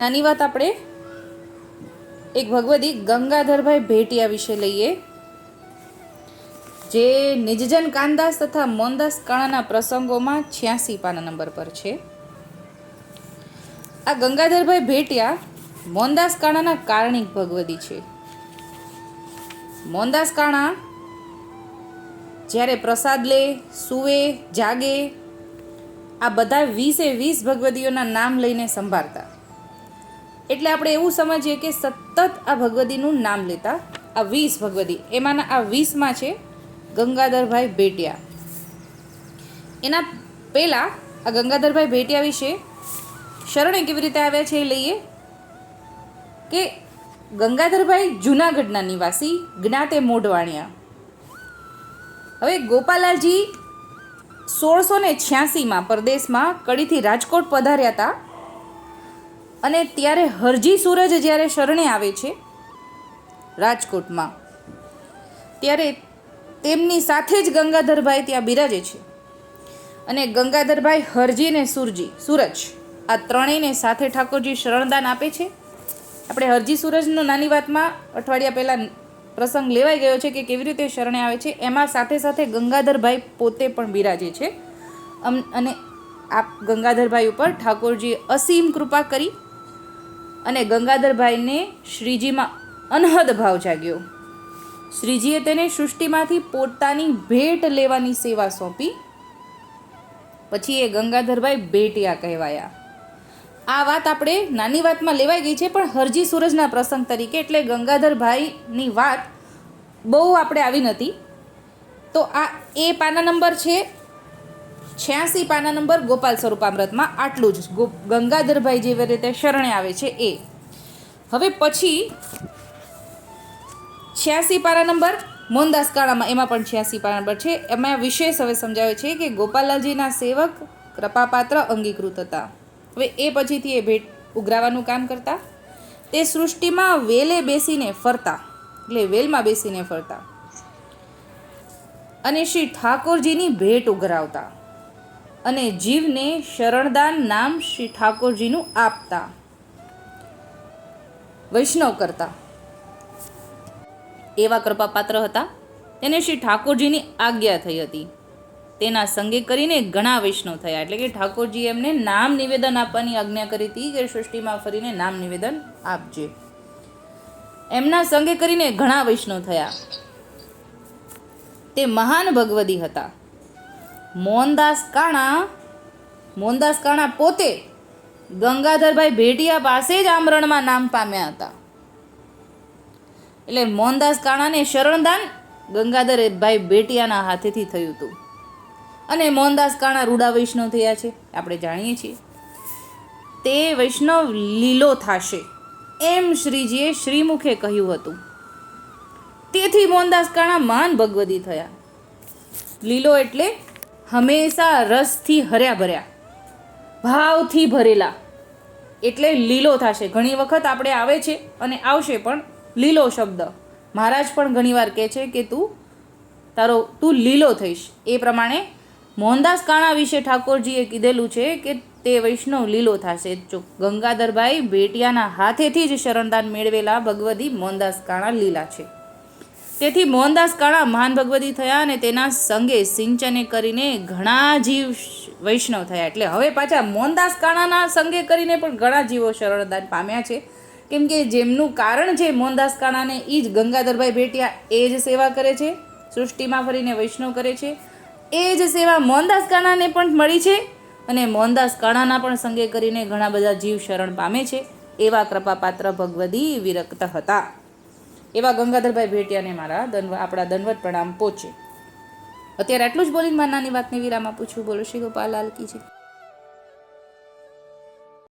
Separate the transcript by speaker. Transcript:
Speaker 1: નાની વાત આપણે. એક ભગવદી ગંગાધરભાઈ ભેટિયા વિશે લઈએ. જે નિજજન કાનદાસ તથા મોહનદાસ કાણાના પ્રસંગોમાં છ્યાસી પાના નંબર પર છે. આ ગંગાધરભાઈ ભેટિયા મોહનદાસ કાણાના કારણિક ભગવદી છે. મોહનદાસ કાણા જ્યારે પ્રસાદ લે, સુવે, જાગે, આ બધા વીસે વીસ ભગવદીઓના નામ લઈને સંભાળતા. એટલે આપણે એવું સમજીએ કે સતત આ ભગવદીનું નામ લેતા, આ વીસ ભગવદી એમાંના આ વીસમાં છે ગંગાધરભાઈ ભેટિયા. એના પહેલાં આ ગંગાધરભાઈ ભેટિયા વિશે શરણે કેવી રીતે આવ્યા છે એ લઈએ કે ગંગાધરભાઈ જૂનાગઢના નિવાસી જ્ઞાતે મોઢવાણિયા. હવે ગોપાલાલજી સોળસો ને છ્યાસીમાં પરદેશમાં કડીથી રાજકોટ પધાર્યા હતા. અને ત્યારે હરજી સૂરજ જ્યારે શરણે આવે છે, રાજકોટમાં, ત્યારે તેમની સાથે જ ગંગાધરભાઈ ત્યાં બિરાજે છે. અને ગંગાધરભાઈ હરજી ને સુરજી, સૂરજ, આ ત્રણેયને સાથે ઠાકોરજી શરણદાન આપે છે. આપણે હરજી સૂરજનો નાની વાતમાં અઠવાડિયા પહેલાં પ્રસંગ લેવાઈ ગયો છે કે કેવી રીતે શરણે આવે છે, એમાં સાથે સાથે ગંગાધરભાઈ પોતે પણ બિરાજે છે. અને આપ ગંગાધરભાઈ ઉપર ઠાકોરજીએ અસીમ કૃપા કરી અને ગંગાધરભાઈને શ્રીજીમાં અનહદ ભાવ જાગ્યો. શ્રીજીએ તેને સૃષ્ટિમાંથી પોતાની ભેટ લેવાની સેવા સોંપી. પછી એ ગંગાધરભાઈ ભેટિયા કહેવાયા. આ વાત આપણે નાની વાતમાં લેવાઈ ગઈ છે, પણ હરજી સૂરજના પ્રસંગ તરીકે એટલે ગંગાધરભાઈની વાત બહુ આપણે આવી નથી. તો આ એ પાના નંબર છે છ્યાસી પાના નંબર ગોપાલ સ્વરૂપામૃતમાં આટલું જ ગંગાધરભાઈ જેવી રીતે શરણે આવે છે એ. હવે પછી છ્યાસી પારા નંબર મોહનદાસ કાળામાં, એમાં પણ છ્યાસી પારા નંબર છે. એમાં વિશેષ હવે સમજાવે છે કે ગોપાલાલજીના સેવક કૃપાપાત્ર અંગીકૃત હતા. હવે એ પછીથી એ ભેટ ઉઘરાવાનું કામ કરતા. તે સૃષ્ટિમાં વેલે બેસીને ફરતા, એટલે વેલમાં બેસીને ફરતા. અને શ્રી ઠાકોરજીની ભેટ ઉઘરાવતા. અને જીવને શરણદાન નામ શ્રી ઠાકોરજીનું આપતા. વૈષ્ણવ કરતા. એવા કૃપાપાત્ર હતા તેને શ્રી ઠાકોરજીની આજ્ઞા થઈ હતી. તેના સંગે કરીને ઘણા વૈષ્ણવ થયા. એટલે કે ઠાકોરજી એમને નામ નિવેદન આપવાની આજ્ઞા કરી હતી કે સૃષ્ટિમાં ફરીને નામ નિવેદન આપજે. એમના સંગે કરીને ઘણા વૈષ્ણવ થયા. તે મહાન ભગવદી હતા. મોહનદાસ કાણા મોહનદાસ કાણા પોતે ગંગાધરભાઈ ભેટિયા પાસે જ આમરણમાં નામ પામ્યા હતા. એટલે મોહનદાસ કાણાને શરણદાન ગંગાધરભાઈ ભેટિયાના હાથેથી થયું હતું. અને મોહનદાસ કાણા રૂડા વૈષ્ણવ થયા છે, આપણે જાણીએ છીએ. તે વૈષ્ણવ લીલો થશે, એમ શ્રીજીએ શ્રીમુખે કહ્યું હતું. તેથી મોહનદાસ કાણા માન ભગવદી થયા. લીલો એટલે હંમેશા રસથી હર્યા ભર્યા. ભાવથી ભરેલા. એટલે લીલો થશે. ઘણી વખત આપણે આવે છે અને આવશે પણ લીલો શબ્દ. મહારાજ પણ ઘણીવાર કહે છે કે તું, તારો, તું લીલો થઈશ. એ પ્રમાણે મોહનદાસ કાણા વિશે ઠાકોરજીએ કીધેલું છે કે તે વૈષ્ણવ લીલો થશે. જો ગંગાધરભાઈ ભેટિયાના હાથેથી જ શરણદાન મેળવેલા ભગવદી મોહનદાસ કાણા લીલા છે. તેથી મોહનદાસ કાળા મહાન ભગવતી થયા અને તેના સંગે સિંચને કરીને ઘણા જીવ વૈષ્ણવ થયા. એટલે હવે પાછા મોહનદાસ કાળાના સંગે કરીને પણ ઘણા જીવો શરણદાન પામ્યા છે. કેમ કે જેમનું કારણ છે મોહનદાસ કાળાને એ જ ગંગાધરભાઈ ભેટિયા એ જ સેવા કરે છે, સૃષ્ટિમાં ફરીને વૈષ્ણવ કરે છે. એ જ સેવા મોહનદાસ કાળાને પણ મળી છે અને મોહનદાસ કાળાના પણ સંગે કરીને ઘણા બધા જીવ શરણ પામે છે. એવા કૃપાપાત્ર ભગવદી વિરક્ત હતા. એવા ગંગાધરભાઈ ભેટિયાને મારા દનવ આપણા દનવત પ્રણામ પહોંચે અત્યારે આટલું જ બોલીને મારા નાની વાતને વિરામ આપું છું. બોલો શ્રી ગોપાલ લાલ કી